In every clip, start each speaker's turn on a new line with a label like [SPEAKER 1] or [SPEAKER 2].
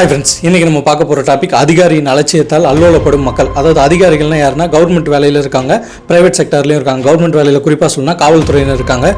[SPEAKER 1] Hi friends இன்றைக்கி நம்ம பார்க்க போகிற டாபிக் அதிகாரியின் அலட்சியத்தால் அல்லோலப்படும் மக்கள். அதாவது அதிகாரிகள்னா யாருன்னா கவர்மெண்ட் வேலையில் இருக்காங்க ப்ரைவேட் செக்டர்லேயும் இருக்காங்க. கவர்மெண்ட் வேலையில் குறிப்பாக சொல்லணும்னா காவல்துறையினர் இருக்காங்க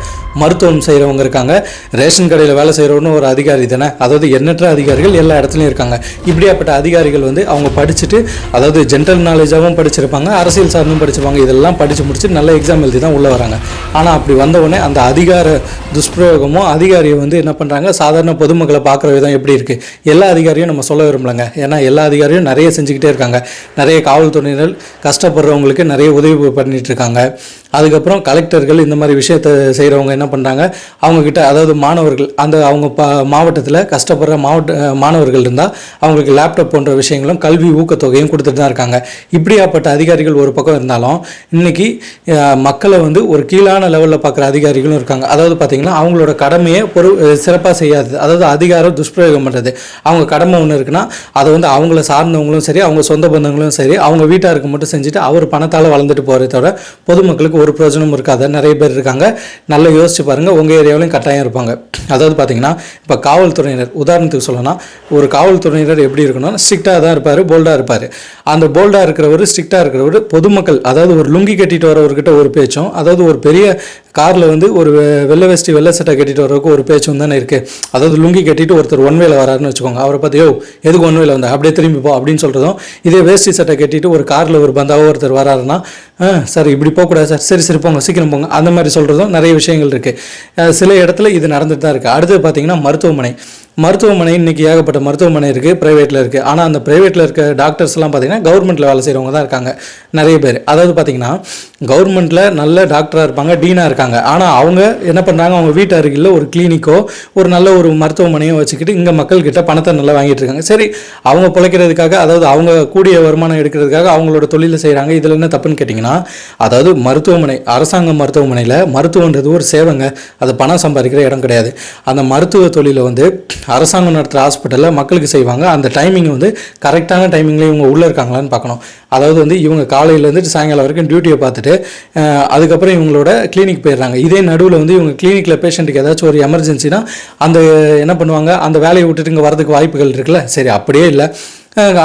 [SPEAKER 1] மருத்துவம் செய்கிறவங்க இருக்காங்க ரேஷன் கடையில் வேலை செய்கிறவனு ஒரு அதிகாரி தானே. அதாவது எண்ணற்ற அதிகாரிகள் எல்லா இடத்துலையும் இருக்காங்க. இப்படியாப்பட்ட அதிகாரிகள் வந்து அவங்க படிச்சுட்டு அதாவது ஜென்ரல் நாலேஜாகவும் படிச்சிருப்பாங்க அரசியல் சார்ந்தும் படிச்சிருப்பாங்க. இதெல்லாம் படித்து முடிச்சு நல்ல எக்ஸாம் எழுதி தான் உள்ளே வராங்க. ஆனால் அப்படி வந்தவுடனே அந்த அதிகார துஷ்பிரயோகமும் அதிகாரியை வந்து என்ன பண்ணுறாங்க சாதாரண பொதுமக்களை பார்க்குற விதம் எப்படி இருக்குது எல்லா அதிகாரியும் நம்ம சொல்ல விரும்பலங்க. ஏன்னா எல்லா அதிகாரியும் நிறைய செஞ்சுக்கிட்டே இருக்காங்க. நிறைய காவல்துறையினர் கஷ்டப்படுறவங்களுக்கு நிறைய உதவி பண்ணிட்டு இருக்காங்க அதுக்கப்புறம் கலெக்டர்கள் இந்த மாதிரி விஷயத்தை செய்கிறவங்க என்ன பண்ணுறாங்க அவங்கக்கிட்ட அதாவது மாணவர்கள் அந்த அவங்க ப மாவட்டத்தில் கஷ்டப்படுற மாவட்ட மாணவர்கள் இருந்தால் அவங்களுக்கு லேப்டாப் போன்ற விஷயங்களும் கல்வி ஊக்கத்தொகையும் கொடுத்துட்டு தான் இருக்காங்க. இப்படியாப்பட்ட அதிகாரிகள் ஒரு பக்கம் இருந்தாலும் இன்னைக்கு மக்களை வந்து ஒரு கீழான லெவலில் பார்க்குற அதிகாரிகளும் இருக்காங்க. அதாவது பார்த்தீங்கன்னா அவங்களோட கடமையை பொறு சிறப்பாக செய்யாது அதாவது அதிகாரம் துஷ்பிரயோகம் பண்ணுறது அவங்க கடமை ஒன்று இருக்குன்னா அதை வந்து அவங்கள சார்ந்தவங்களும் சரி அவங்க சொந்த பந்தங்களும் சரி அவங்க வீட்டாருக்கு மட்டும் செஞ்சுட்டு அவர் பணத்தால் வளர்ந்துட்டு போகிறத தவிர பொதுமக்களுக்கு ஒரு பிரயோஜனமும் இருக்காது. நிறைய பேர் இருக்காங்க. நல்லா யோசிச்சு பாருங்கள் உங்கள் ஏரியாவிலையும் கட்டாயம் இருப்பாங்க. அதாவது பார்த்தீங்கன்னா இப்போ காவல்துறையினர் உதாரணத்துக்கு சொல்லணும்னா ஒரு காவல்துறையினர் எப்படி இருக்கணும்னா ஸ்ட்ரிக்டாக தான் இருப்பார் போல்டாக இருப்பார். அந்த போல்டாக இருக்கிறவர் ஸ்ட்ரிக்டாக இருக்கிறவர் பொதுமக்கள் அதாவது ஒரு லுங்கி கட்டிட்டு வரவர்கிட்ட ஒரு பேச்சும் அதாவது ஒரு பெரிய காரில் வந்து ஒரு வெள்ளை வேஷ்டி வெள்ளை சட்டை கட்டிட்டு வரவருக்கு ஒரு பேச்சும் தானே இருக்குது அதாவது லுங்கி கட்டிட்டு ஒருத்தர் ஒன்வேல வராருன்னு வச்சுக்கோங்க அவரை பார்த்து யோ எதுக்கு ஒன் வேலை வந்தா? அப்படியே திரும்பி போ அப்படின்னு சொல்கிறதும் இதே வேஷ்டி சட்டை கட்டிட்டு ஒரு காரில் ஒரு பந்தாவோ ஒருத்தர் வராருன்னா சார் இப்படி போகக்கூடாது சார். சரி சரி போங்க சீக்கிரம் போங்க அந்த மாதிரி சொல்கிறதும் நிறைய விஷயங்கள் இருக்குது சில இடத்துல இது நடந்துட்டு தான் இருக்குது அடுத்தது பார்த்திங்கன்னா மருத்துவமனை. மருத்துவமனை இன்னைக்கு ஏகப்பட்ட மருத்துவமனை இருக்குது ப்ரைவேட்டில் இருக்குது ஆனால் அந்த ப்ரைவேட்டில் இருக்க டாக்டர்ஸ்லாம் பார்த்தீங்கன்னா கவர்மெண்ட்டில் வேலை செய்கிறவங்க தான் இருக்காங்க. நிறைய பேர். அதாவது பார்த்தீங்கன்னா கவர்மெண்ட்டில் நல்ல டாக்டராக இருப்பாங்க டீனாக இருக்காங்க. ஆனால் அவங்க என்ன பண்ணுறாங்க அவங்க வீட்டு அருகில் ஒரு கிளினிக்கோ ஒரு நல்ல ஒரு மருத்துவமனையோ வச்சுக்கிட்டு இங்கே மக்கள்கிட்ட பணத்தை நல்லா வாங்கிட்டு இருக்காங்க. சரி அவங்க பிழைக்கிறதுக்காக அதாவது அவங்க கூடிய வருமானம் எடுக்கிறதுக்காக அவங்களோட தொழிலை செய்கிறாங்க இதில் என்ன தப்புன்னு கேட்டிங்கன்னா அதாவது மருத்துவமனை அரசாங்க மருத்துவமனையில் மருத்துவன்றது ஒரு சேவைங்க. அது பணம் சம்பாதிக்கிற இடம் கிடையாது. அந்த மருத்துவ தொழிலை வந்து அரசாங்கம் நடத்துகிற ஹாஸ்பிட்டலில் மக்களுக்கு செய்வாங்க. அந்த டைமிங் வந்து கரெக்டான டைமிங்கில் இவங்க உள்ளே இருக்காங்களான்னு பார்க்கணும். அதாவது வந்து இவங்க காலையிலேருந்து சாயங்காலம் வரைக்கும் டியூட்டியை பார்த்துட்டு அதுக்கப்புறம் இவங்களோட கிளினிக் போயிடுறாங்க. இதே நடுவில் வந்து இவங்க கிளினிக்கில் பேஷண்ட்டுக்கு ஏதாச்சும் ஒரு எமர்ஜென்சினா அந்த என்ன பண்ணுவாங்க? அந்த வேலையை விட்டுட்டு இங்கே வரதுக்கு வாய்ப்புகள் இருக்குல்ல? சரி அப்படியே இல்லை.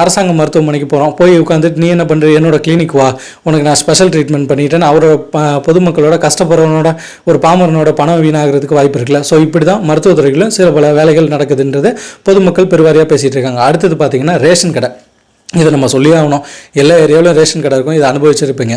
[SPEAKER 1] அரசாங்க மருத்துவமனைக்கு போகிறோம் போய் உட்காந்துட்டு நீ என்ன பண்ணுற என்னோட கிளினிக் வா. உனக்கு நான் ஸ்பெஷல் ட்ரீட்மெண்ட் பண்ணிட்டேன். அவரோட பொதுமக்களோட கஷ்டப்படுறவனோட ஒரு பாமரனோட பணம் வீணாகிறதுக்கு வாய்ப்பு இருக்குல்ல. ஸோ இப்படி தான் மருத்துவத்துறையிலும் சில பல வேலைகள் நடக்குதுன்றது பொதுமக்கள் பெருவாரியாக பேசிகிட்டு இருக்காங்க. அடுத்தது பார்த்தீங்கன்னா ரேஷன் கடை. இதை நம்ம சொல்லி ஆகணும். எல்லா ஏரியாவிலும் ரேஷன் கடை இருக்கும். இதை அனுபவிச்சிருப்பீங்க.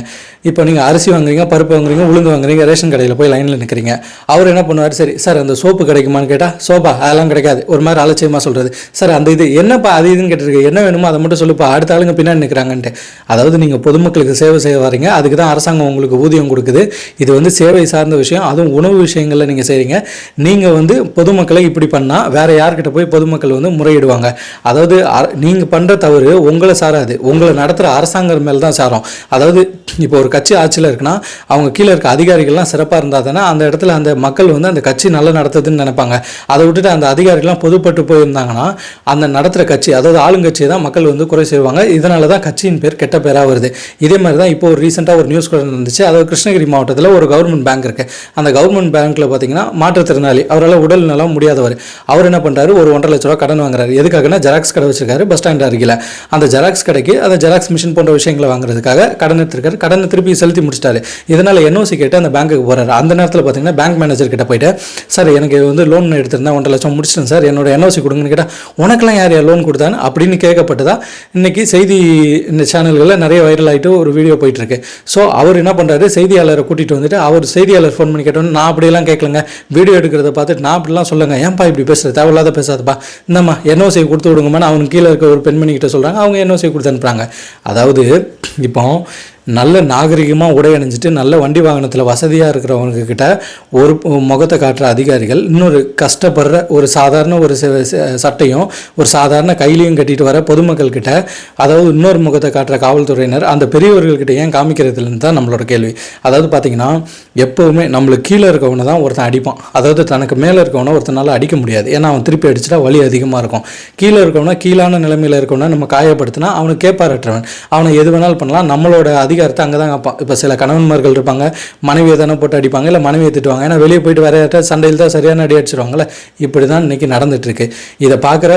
[SPEAKER 1] இப்போ நீங்கள் அரிசி வாங்குறீங்க பருப்பு வாங்குறீங்க உளுந்து வாங்குறீங்க ரேஷன் கடையில் போய் லைனில் நிற்கிறீங்க அவர் என்ன பண்ணுவார்? சரி சார் அந்த சோப்பு கிடைக்குமான்னு கேட்டால் சோப்பா அதெல்லாம் கிடைக்காது. ஒரு மாதிரி அலட்சியமாக சொல்கிறது சார் அந்த இது என்னப்பா அது இதுன்னு கேட்டிருக்கு என்ன வேணுமோ அதை மட்டும் சொல்லுப்பா. அடுத்த ஆளுங்க பின்னாடி நிற்கிறாங்கன்ட்டு அதாவது நீங்கள் பொதுமக்களுக்கு சேவை செய்ய வரீங்க அதுக்கு தான் அரசாங்கம் உங்களுக்கு ஊதியம் கொடுக்குது. இது வந்து சேவை சார்ந்த விஷயம். அதுவும் உணவு விஷயங்களில் நீங்கள் செய்கிறீங்க நீங்கள் வந்து பொதுமக்களை இப்படி பண்ணால் வேறு யார்கிட்ட போய் பொதுமக்கள் வந்து முறையிடுவாங்க. அதாவது நீங்கள் பண்ணுற தவறு உங்களை சாராது. உங்களை நடத்துகிற அரசாங்கம் மேலே தான் சாரும். அதாவது இப்போ ஒரு கட்சி ஆட்சியில் இருக்குன்னா அவங்க கீழே இருக்க அதிகாரிகள்லாம் சிறப்பாக இருந்தால் தானே அந்த இடத்துல அந்த மக்கள் வந்து அந்த கட்சி நல்லா நடத்துதுன்னு நினைப்பாங்க. அதை விட்டுட்டு அந்த அதிகாரிகள்லாம் பொதுப்பட்டு போயிருந்தாங்கன்னா அந்த நடத்துகிற கட்சி அதாவது ஆளுங்கட்சியை தான் மக்கள் வந்து குறை செய்வாங்க. இதனால தான் கட்சியின் பேர் கெட்ட பேராக வருது. இதே மாதிரி தான் இப்போ ஒரு ரீசெண்டாக ஒரு நியூஸ் கூட இருந்துச்சு அதாவது கிருஷ்ணகிரி மாவட்டத்தில் ஒரு கவர்மெண்ட் பேங்க் இருக்கு. அந்த கவர்மெண்ட் பேங்க்கில் பார்த்தீங்கன்னா மாற்றுத்திறனாளி அவரால் உடல் நலம் முடியாதவர். அவர் என்ன பண்ணுறாரு ஒரு ஒன்றரை லட்ச ரூபா கடன் வாங்குறாரு. எதுக்காகனா ஜெராக்ஸ் கடை வச்சிருக்காரு பஸ் ஸ்டாண்ட் அருகில். அந்த ஜெராக்ஸ் கடைக்கு அந்த ஜெராக்ஸ் மிஷின் போன்ற விஷயங்களை வாங்குறதுக்காக கடன் எடுத்திருக்காரு கடனை திருப்பி செலுத்தி முடிச்சிட்டாரு இதனால் என்ஓசி கேட்டு அந்த பேங்க்குக்கு போகிறாரு அந்த நேரத்தில் பார்த்தீங்கன்னா பேங்க் மேனேஜர் கிட்ட போயிட்டு சார் எனக்கு வந்து லோன் எடுத்திருந்தேன் ஒன்றரை லட்சம் முடிச்சிட்டேன் சார் என்னோட என்ஓசி கொடுங்கன்னு கேட்டால் உனக்கெல்லாம் யார் யார் லோன் கொடுத்தான்னு? அப்படின்னு கேட்கப்பட்டதா இன்னைக்கு செய்தி இந்த சேனல்களில் நிறைய வைரல் ஆகிட்டு ஒரு வீடியோ போயிட்டு இருக்கு ஸோ அவர் என்ன பண்ணுறாரு செய்தியாளரை கூட்டிகிட்டு வந்துட்டு அவர் செய்தியாளர் ஃபோன் பண்ணி கேட்டோன்னு நான் அப்படியெல்லாம் கேட்கலங்க. வீடியோ எடுக்கிறத பார்த்துட்டு நான் அப்படிலாம் சொல்லுங்க. ஏன்பா இப்படி பேசுகிற தேவையில்லாத பேசாதப்பா. இந்தம்மா என்ஓசி கொடுத்து விடுங்கம்மா அவனுக்கு கீழே இருக்க ஒரு பெண்மணி கிட்ட சொல்கிறாங்க அவங்க என்ஓசி கொடுத்து அனுப்புகிறாங்க அதாவது இப்போ நல்ல நாகரிகமாக உடை அணிஞ்சிட்டு நல்ல வண்டி வாகனத்தில் வசதியாக இருக்கிறவங்க கிட்ட ஒரு முகத்தை காட்டுற அதிகாரிகள் இன்னொரு கஷ்டப்படுற ஒரு சாதாரண ஒரு சட்டையும் ஒரு சாதாரண கையிலையும் கட்டிட்டு வர பொதுமக்கள் கிட்ட அதாவது இன்னொரு முகத்தை காட்டுற காவல்துறையினர் அந்த பெரியவர்கள்கிட்ட ஏன் காமிக்கிறதுலன்னு தான் நம்மளோட கேள்வி. அதாவது பார்த்தீங்கன்னா எப்போவுமே நம்மளுக்கு கீழே இருக்கவனை தான் ஒருத்தன் அடிப்பான். அதாவது தனக்கு மேலே இருக்கவனை ஒருத்தனால அடிக்க முடியாது. ஏன்னா அவன் திருப்பி அடிச்சிட்டா வலி அதிகமாக இருக்கும். கீழே இருக்கவனா கீழான நிலைமையில் இருக்கவனா நம்ம காயப்படுத்தினா அவனுக்கு கேப்பாரற்றவன். அவனை எது வேணாலும் பண்ணலாம். நம்மளோட அதிக அதிகாரத்தை அங்கே தான் காப்பான் இப்போ சில கணவன்மார்கள் இருப்பாங்க மனைவியை தானே போட்டு அடிப்பாங்க இல்லை மனைவியை திட்டுவாங்க. ஏன்னா வெளியே போயிட்டு வேறு யார்ட்ட சண்டையில் தான் சரியான அடி அடிச்சிருவாங்கல்ல? இப்படி தான் இன்றைக்கி நடந்துட்டுருக்கு. இதை பார்க்குற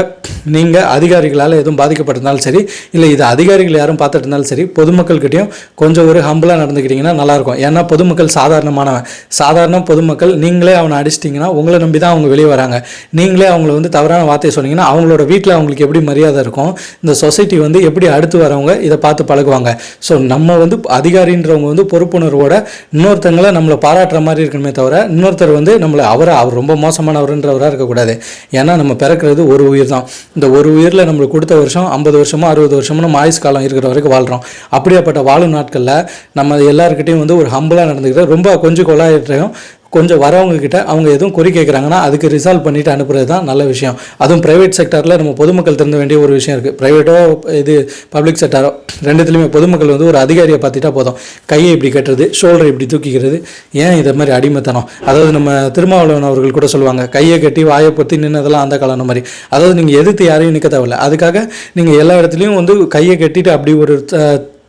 [SPEAKER 1] நீங்கள் அதிகாரிகளால் எதுவும் பாதிக்கப்பட்டிருந்தாலும் சரி இல்லை இது அதிகாரிகள் யாரும் பார்த்துட்டு இருந்தாலும் சரி பொதுமக்கள்கிட்டையும் கொஞ்சம் ஒரு ஹம்பிளாக நடந்துக்கிட்டிங்கன்னா நல்லாயிருக்கும். ஏன்னா பொதுமக்கள் சாதாரணமானவன். சாதாரண பொதுமக்கள் நீங்களே அவனை அடிச்சிட்டிங்கன்னா உங்களை நம்பி தான் அவங்க வெளியே வராங்க. நீங்களே அவங்கள வந்து தவறான வார்த்தையை சொன்னீங்கன்னா அவங்களோட வீட்டில் அவங்களுக்கு எப்படி மரியாதை இருக்கும்? இந்த சொசைட்டி வந்து எப்படி அடுத்து வரவங்க இதை பார்த்து பழகுவாங்க? ஸோ நம்ம வந்து அதிகாரின்றவங்க வந்து பொறுப்புணர்வோட இன்னொருத்தங்களை நம்மளை பாராட்டுற மாதிரி இருக்கணுமே தவிர இன்னொருத்தர் வந்து நம்மளை அவரை அவர் ரொம்ப மோசமானவர்ன்றவராக இருக்கக்கூடாது. ஏன்னா நம்ம பிறக்கிறது ஒரு உயிர் தான். இந்த ஒரு உயிரில் நம்மளுக்கு கொடுத்த வருஷம் ஐம்பது வருஷமோ அறுபது வருஷமோ நம்ம ஆயுஸ் காலம் இருக்கிற வரைக்கும் வாழ்கிறோம் அப்படியாப்பட்ட வாழும் நாட்களில் நம்ம எல்லாருக்கிட்டையும் வந்து ஒரு ஹம்பிளாக நடந்துக்கிட்டு ரொம்ப கொஞ்சம் கொள்ளாயிட்டையும் கொஞ்சம் வரவங்க கிட்ட அவங்க எதுவும் குறி கேட்குறாங்கன்னா அதுக்கு ரிசால்வ் பண்ணிட்டு அனுப்புறது தான் நல்ல விஷயம். அதுவும் ப்ரைவேட் செக்டரில் நம்ம பொதுமக்கள் திறந்த வேண்டிய ஒரு விஷயம் இருக்குது ப்ரைவேட்டோ இது பப்ளிக் செக்டாரோ ரெண்டுத்துலையுமே பொதுமக்கள் வந்து ஒரு அதிகாரியை பார்த்துட்டா போதும். கையை இப்படி கட்டுறது ஷோல்டரை இப்படி தூக்கிக்கிறது ஏன் இதை மாதிரி அடிமைத்தனம்? அதாவது நம்ம திருமாவளவன் அவர்கள் கூட சொல்லுவாங்க கையை கட்டி வாயை பொத்தி நின்னதெல்லாம் அந்த காலம் மாதிரி. அதாவது நீங்கள் எதிர்த்து யாரையும் நிற்க தேவையில்ல. அதுக்காக நீங்கள் எல்லா இடத்துலையும் வந்து கையை கட்டிட்டு அப்படி ஒரு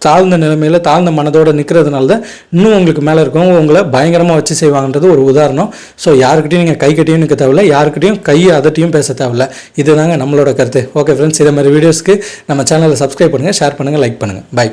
[SPEAKER 1] தாழ்ந்த நிலைமையில் தாழ்ந்த மனதோட நிற்கிறதுனால தான் இன்னும் உங்களுக்கு மேலே இருக்கவங்க உங்களை பயங்கரமாக வச்சு செய்வாங்கன்றது ஒரு உதாரணம். ஸோ யாருக்கிட்டையும் நீங்கள் கை கட்டியும் நிற்க தேவையில்ல யாருக்கிட்டையும் கை அதட்டியும் பேச தேவையில்ல. இதுதாங்க நம்மளோட கருத்து. ஓகே ஃப்ரெண்ட்ஸ் இதே மாதிரி வீடியோஸ்க்கு நம்ம சேனலை சப்ஸ்கிரைப் பண்ணுங்கள் ஷேர் பண்ணுங்கள் லைக் பண்ணுங்கள் பை